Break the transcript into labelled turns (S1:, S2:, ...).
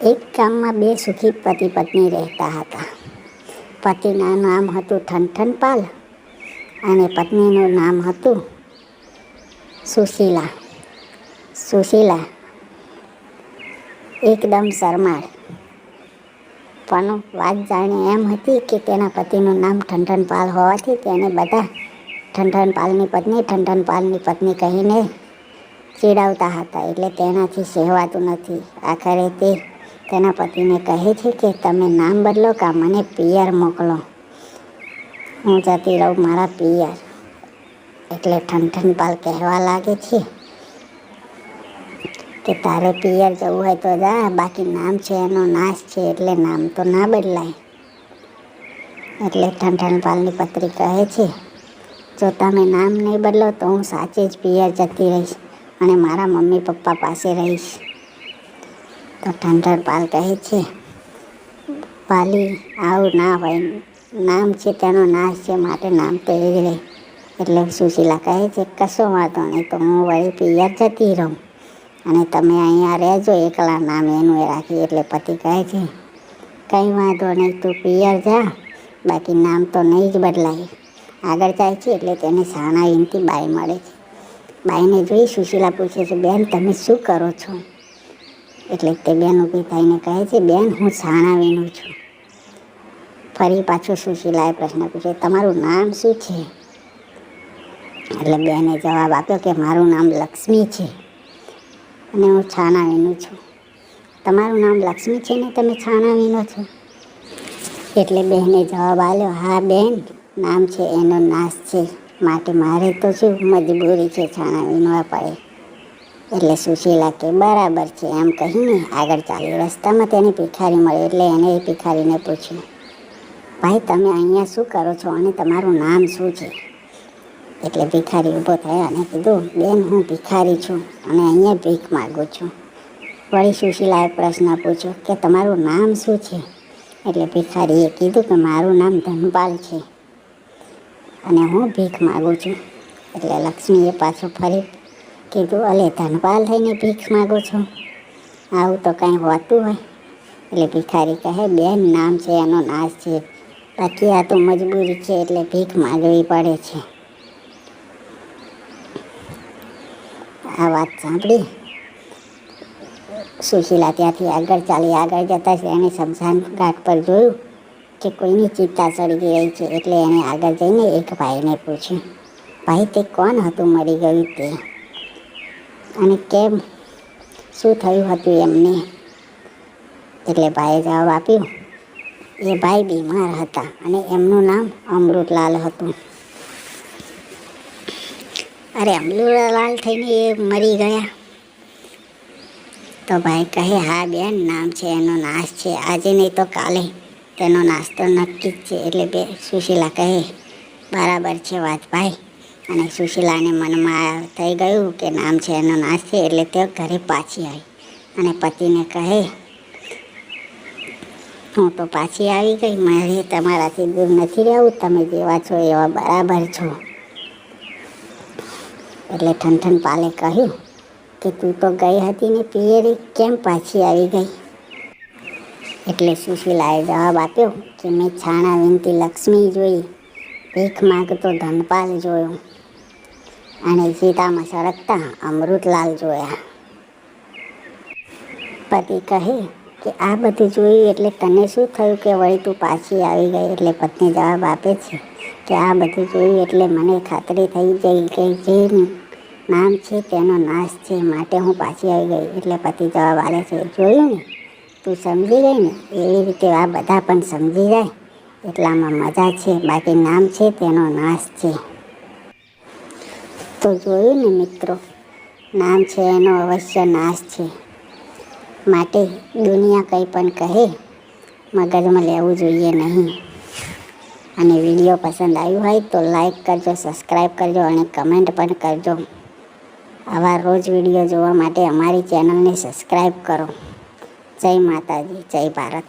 S1: એક ગામમાં બે સુખી પતિ પત્ની રહેતા હતા. પતિના નામ હતું ઠનઠનપાલ અને પત્નીનું નામ હતું સુશીલા. સુશીલા એકદમ શરમાળ. પણ વાત જાણે એમ હતી કે તેના પતિનું નામ ઠનઠનપાલ હોવાથી તેને બધા ઠનઠનપાલની પત્ની ઠનઠનપાલની પત્ની કહીને ચીડાવતા હતા. એટલે તેનાથી સહેવાતું નથી. આખરે તે તેના પતિને કહે છે કે તમે નામ બદલો કા મને પિયર મોકલો. હું જતી રહું મારા પિયર. એટલે ઠનઠનપાલ કહેવા લાગે છે કે તારે પિયર જવું હોય તો જા, બાકી નામ છે એનો નાશ છે એટલે નામ તો ના બદલાય. એટલે ઠનઠનપાલની પત્રી કહે છે, જો તમે નામ નહીં બદલો તો હું સાચે જ પિયર જતી રહીશ અને મારા મમ્મી પપ્પા પાસે રહીશ. તો ઠંઠરપાલ કહે છે પાલી આવું ના હોય. નામ છે તેનો નાશ છે માટે નામ તો જ રહે. એટલે સુશીલા કહે છે, કશો વાંધો નહીં, તો હું વળી પિયર જતી રહું. અને તમે અહીંયા રહેજો, એકલા નામ એનું એ રાખી. એટલે પતિ કહે છે, કંઈ વાંધો નહીં, તું પિયર જા. બાકી નામ તો નહીં જ બદલાય. આગળ જાય છે, એટલે તેને સાણા ઇનથી બાઈ મળે છે. બાઈને જોઈ સુશીલા પૂછે છે, બેન, તમે શું કરો છો? એટલે તે બેન ઊભી કહે છે, બેન, હું છાણા વીણું છું. ફરી પાછું સુશીલાએ પ્રશ્ન પૂછ્યો, તમારું નામ શું છે? એટલે બેને જવાબ આપ્યો કે, મારું નામ લક્ષ્મી છે અને હું છાણા વીણું છું. તમારું નામ લક્ષ્મી છે ને તમે છાણા વીણો છો? એટલે બહેને જવાબ આપ્યો, હા, બેન, નામ છે, એનો નાશ છે. માટે મારે તો શું મજબૂરી છે છાણા વીણવા પડે. એટલે સુશીલા કે બરાબર છે, એમ કહીને આગળ ચાલ્યું. રસ્તામાં તેને ભિખારી મળ્યો એટલે એને એ ભિખારીને પૂછ્યું, ભાઈ, તમે અહીંયા શું કરો છો અને તમારું નામ શું છે? એટલે ભિખારી ઊભો થયો અને કીધું, બેન, હું ભિખારી છું અને અહીંયા ભીખ માગું છું. વળી સુશીલાએ પ્રશ્ન પૂછ્યો કે, તમારું નામ શું છે? એટલે ભિખારીએ કીધું કે, મારું નામ ધનપાલ છે અને હું ભીખ માગું છું. એટલે લક્ષ્મીએ પાછું ફરી કીધું અલે ધનપાલ થઈને ભીખ માગું છું, આવું તો કાંઈ હોતું હોય. એટલે ભિખારી કહે, બેન, નામ છે, એનો નાશ છે. બાકી આ તો મજબૂરી છે, એટલે ભીખ માગવી પડે છે. આ વાત સાંભળી. સુશીલા ત્યાંથી આગળ ચાલી આગળ જતા એણે શમશાન ઘાટ પર જોયું કે કોઈની ચિત્તા સળગી રહી છે, એટલે એણે આગળ જઈને એક ભાઈને પૂછ્યું, ભાઈ, તે કોણ હતું? મરી ગયું તે? અને કેમ? શું થયું હતું એમને? એટલે ભાઈએ જવાબ આપ્યો, એ ભાઈ બીમાર હતા અને એમનું નામ અમૃતલાલ હતું. અરે, અમૃતલાલ થઈને એ મરી ગયા? તો ભાઈ કહે, હા બેન, નામ છે, એનો નાશ છે. આજે નહીં તો કાલે તેનો નાસ્તો નક્કી જ છે. એટલે બે સુશીલા કહે, બરાબર છે વાત, ભાઈ. અને સુશીલાને મનમાં થઈ ગયું કે નામ છે એનો નાશ છે એટલે તે ઘરે પાછી આવી. અને પતિને કહે, હું તો પાછી આવી ગઈ. મારે તમારાથી દૂર નથી રહેવું. તમે જેવા છો એવા બરાબર છો. એટલે ઠનઠન પાલે કહ્યું કે, તું તો ગઈ હતી ને પિયરી, કેમ પાછી આવી ગઈ? એટલે સુશીલાએ જવાબ આપ્યો કે, મેં છાણા વિનતી લક્ષ્મી જોઈ. ભીખ માગતો ધનપાલ જોયો. અને સીતામાં સળગતા અમૃતલાલ જોયા. પતિ કહે કે આ બધું જોયું એટલે તને શું થયું કે વળી તું પાછી આવી ગઈ? એટલે પત્ની જવાબ આપે છે કે આ બધું જોયું એટલે મને ખાતરી થઈ ગઈ કે જે નામ છે તેનો નાશ છે, માટે હું પાછી આવી ગઈ. એટલે પતિ જવાબ આપે છે, જોયું ને? તું સમજી ગઈ ને? એવી રીતે આ બધા પણ સમજી જાય. એટલામાં મજા છે, બાકી નામ છે તેનો નાશ છે. તો જોયું ને મિત્રો, નામ છે એનો અવશ્ય નાશ છે. માટે દુનિયા કંઈ પણ કહે, મગજમાં લેવું જોઈએ નહીં. અને વીડિયો પસંદ આવ્યું હોય તો લાઈક કરજો, સબસ્ક્રાઈબ કરજો અને કમેન્ટ પણ કરજો. આવા રોજ વીડિયો જોવા માટે અમારી ચેનલને સબસ્ક્રાઈબ કરો. જય માતાજી, જય ભારત.